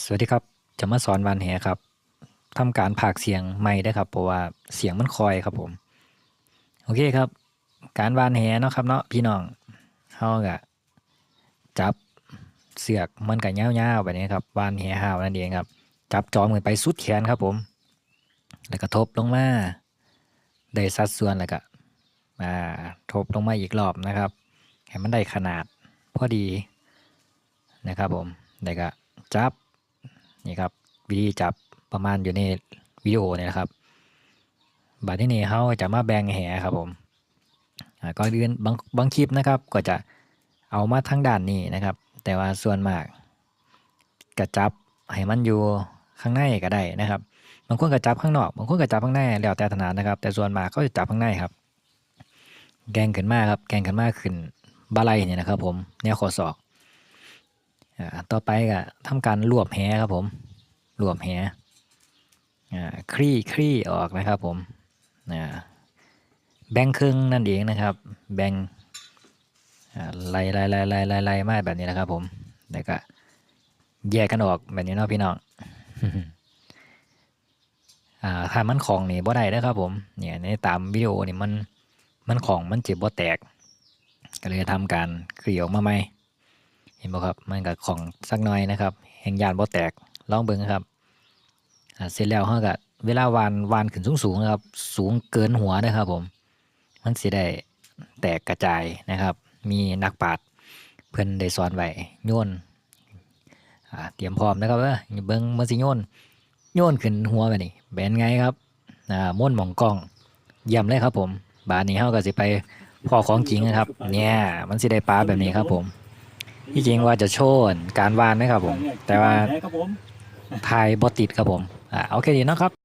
สวัสดีครับ จะมาสอนวานแหครับทำการผากเสียงไม่ได้ครับ เพราะว่าเสียงมันคอยครับผม โอเคครับ การวานแหเนาะครับเนาะพี่น้องเฮาก็จับเสือกมันก็ยาวๆแบบนี้ครับวานแหห่าวนั่นเองครับ จับจอมกันไปสุดแขนครับผม แล้วก็ทบลงมาได้สัดส่วนแล้วก็มาทบลงมาอีกรอบนะครับให้มันได้ขนาดพอดีนะครับผมแล้วก็จับ นี่ครับวิธีจับประมาณอยู่ในวิดีโอเนี่ยนะครับบัดที่นี่เขาจะมาแบ่งแหครับผมก็เดือนบางบางคลิปนะครับก็จะเอามาทั้งด้านนี้นะครับ แต่ว่าส่วนมากกระจับให้มันอยู่ข้างในก็ได้นะครับบางคนก็จับข้างนอกบางคนก็จับข้างในแล้วแต่ถนัดนะครับ แต่ส่วนมากเขาจะจับข้างในครับ แกงขึ้นมากครับแกงขึ้นมากขึ้นบาไลเนี่ยนะครับ ผมแนวข้อศอก ต่อไปก็ทำการรวบแหครับผมรวบแหอ่าคลี่คลี่ออกนะครับผมแบ่งครึ่งนั่นเองนะครับ แบ่งอ่าไล่ไล่ไล่ไล่ไล่ไล่มาแบบนี้นะครับ ผมแล้วก็แยกกันออกแบบนี้เนาะพี่น้องถ้ามันของนี่บ่ได้นะครับ ผม เนี่ยในตามวิดีโอนี่มันมันของมันเจ็บบ่แตก ก็เลยทำการเคลี่ออกมาใหม่ เห็นบ่ครับมันก็ของสักหน่อยนะครับแห่งยานบ่แตกลองเบิ่งครับเสร็จแล้วเฮาก็เวลาวานวานขึ้นสูงๆนะครับ สูงเกินหัวนะครับผม มันสิได้แตกกระจายนะครับ มีนักปราชญ์เพิ่นได้สอนไว้โยนเตรียมพร้อมนะครับเด้อเบิ่งมันสิโยนโยนขึ้นหัวไปนี่เป็นไงครับม่วนหมองกล้องเยี่ยมเลยครับผม บาดนี้เฮาก็สิไปพ่อของจริงนะครับ เนี่ย มันสิได้ปลาแบบนี้ครับผม ที่จริงว่าจะโชว์การวานนะครับผม แต่ว่าครับผมถ่ายบอติดครับผม อ่าโอเคดีเนาะครับ